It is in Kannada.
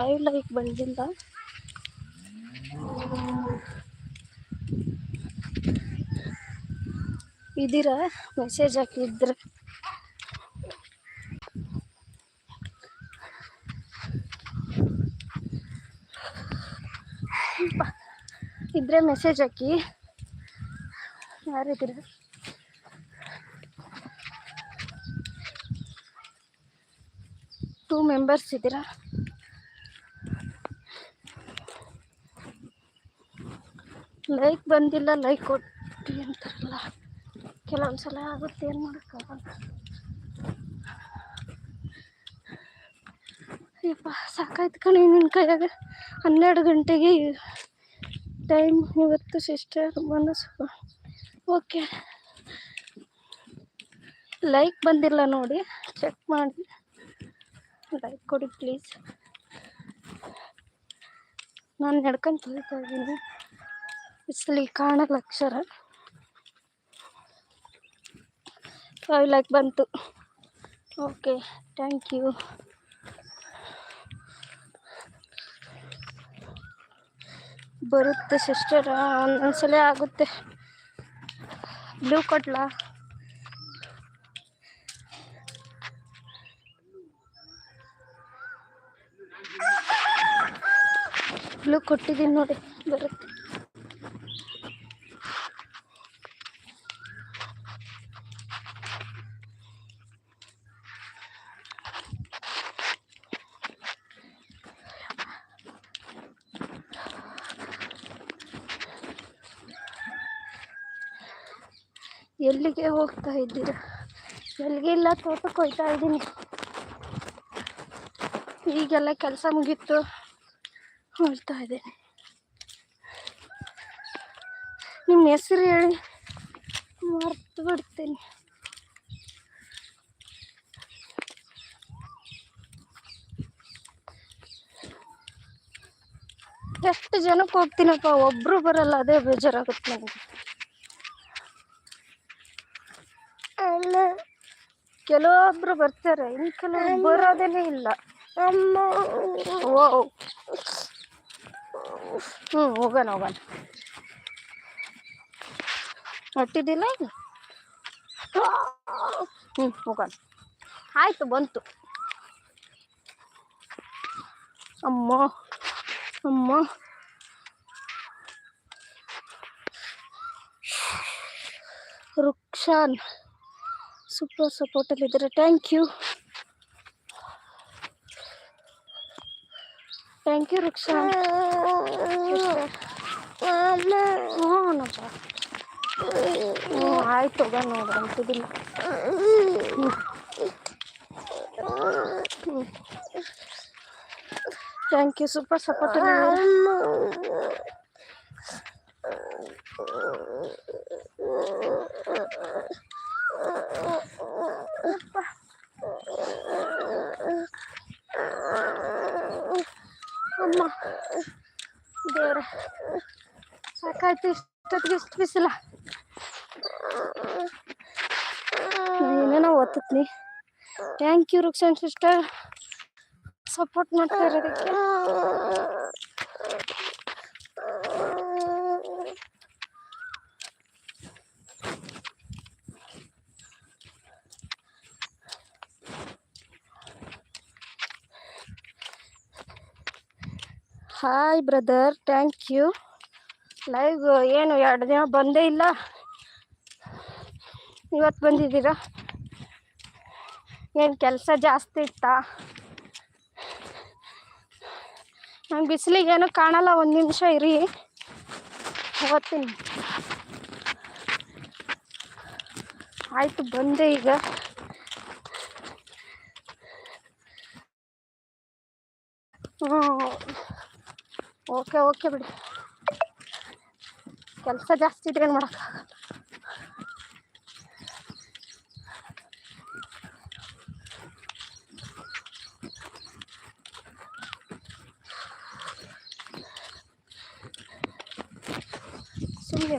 ಲೈವ್ ಲೈಕ್ ಬಂದಿಲ್ಲ ಇದೀರಾ ಮೆಸೇಜ್ ಹಾಕಿದ್ರೆ ಬ- ಇದ್ರೆ ಮೆಸೇಜ್ ಹಾಕಿ ಯಾರಿದ್ದೀರ ಟೂ ಮೆಂಬರ್ಸ್ ಇದ್ದೀರಾ ಲೈಕ್ ಬಂದಿಲ್ಲ ಲೈಕ್ ಕೊಟ್ಟು ಅಂತಾರಲ್ಲ. ಕೆಲವೊಂದು ಸಲ ಆಗುತ್ತೆ, ಏನು ಮಾಡೋಕ್ಕಾಗಲ್ಲ. ಅಯ್ಯಪ್ಪ, ಸಾಕಾಯ್ತು ಕಣಿ ನಿನ್ನ ಕೈಯಾಗ. ಹನ್ನೆರಡು ಗಂಟೆಗೆ ಟೈಮ್ ಇವತ್ತು ಸಿಸ್ಟರ್ ಮನಸ್ಸು. ಓಕೆ ಲೈಕ್ ಬಂದಿಲ್ಲ ನೋಡಿ ಚೆಕ್ ಮಾಡಿ. ಲೈಕ್ ಕೊಡಿ ಪ್ಲೀಸ್ ನಾನು ನಡ್ಕೊಂಡು ಹೋಗ್ತಾ ಇದ್ದೀನಿ. ಬಿಸಿಲಿ ಕಾಣಲ್ಲ ಅಕ್ಷರ ಫೈವ್ ಲೈಕ್ ಬಂತು. ಓಕೆ ಥ್ಯಾಂಕ್ ಯು ಬರುತ್ತೆ ಸಿಸ್ಟರ್ ಒಂದೊಂದ್ಸಲ ಆಗುತ್ತೆ. ಬ್ಲೂ ಕೊಟ್ಲಾ. ಬ್ಲೂ ಕೊಟ್ಟಿದ್ದೀನಿ ನೋಡಿ, ಬರುತ್ತೆ. ಎಲ್ಲಿಗೆ ಹೋಗ್ತಾ ಇದ್ದೀರಾ? ಎಲ್ಲಿಗೆ ಇಲ್ಲ ತೋಟಕ್ಕೆ ಹೋಗ್ತಾ ಇದ್ದೀನಿ. ಈಗೆಲ್ಲ ಕೆಲಸ ಮುಗೀತು. ಹೋಗ್ತಾ ಇದ್ದೀನಿ. ನಿಮ್ಮ ಹೆಸರು ಹೇಳಿ. ಮರ್ತು ಬಿಡ್ತೀನಿ. ಎಷ್ಟು ಜನಕ್ಕೆ ಹೋಗ್ತೀನಪ್ಪ? ಒಬ್ಬರು ಬರಲ್ಲ, ಅದೇ ಬೇಜಾರಾಗುತ್ತೆ ನನಗೆ. ಕೆಲವೊಬ್ರು ಬರ್ತಾರೆ ಇನ್ನು ಕೆಲವರು ಬರೋದೇನೇ ಇಲ್ಲ. ಅಮ್ಮ. ಓ ಹ್ಞೂ ಹೋಗೋಣ ಹೋಗೋಣ. ಹೊಟ್ಟಿದ್ದಿಲ್ಲ ಈಗ ಹ್ಞೂ ಹೋಗೋಣ. ಆಯ್ತು ಬಂತು. ಅಮ್ಮ ಅಮ್ಮ. ರುಕ್ಷಾನ್. ಸೂಪರ್ ಸಪೋರ್ಟಲ್ಲಿ ಇದ್ದಾರೆ thank you thank you Rukshan ಹ್ಞೂ ನಪ್ಪ ಹ್ಞೂ ಆಯ್ತು ಹೋಗೋಣ ನೋಡು ಅಂತಿದ್ದಿಲ್ಲ ಹ್ಞೂ ಥ್ಯಾಂಕ್ ಯು ಸೂಪರ್ ಸಪೋರ್ಟಲ್ಲಿ ಅಮ್ಮ ದೇವ್ರೆ ಸಾಕಾಯ್ತು ಇಷ್ಟೊತ್ತಿಗೆ ಇಷ್ಟು ಬಿಸಿಲ ಏನೇನೋ ಓದ್ತೀನಿ thank you Rukshan sister support ಮಾಡ್ತಾ ಇರೋದಕ್ಕೆ. Hi brother thank you live ಏನು ಎರಡು ದಿನ ಬಂದೇ ಇಲ್ಲ. ಇವತ್ತು ಬಂದಿದ್ದೀರಾ? ಏನು ಕೆಲಸ ಜಾಸ್ತಿ ಇತ್ತಾ? ನಂಗೆ ಬಿಸಿಲಿಗೆ ಏನೂ ಕಾಣಲ್ಲ, ಒಂದು ನಿಮಿಷ ಇರಿ. ಓದ್ತೀನಿ ಆಯಿತು, ಬಂದೆ ಈಗ. ಹ್ಞೂ ಓಕೆ ಓಕೆ ಬಿಡಿ. ಕೆಲಸ ಜಾಸ್ತಿ ಇದ್ರೆ ಏನು ಮಾಡೋಕ್ಕಾಗಲ್ಲ ಸುಮ್ಮನೆ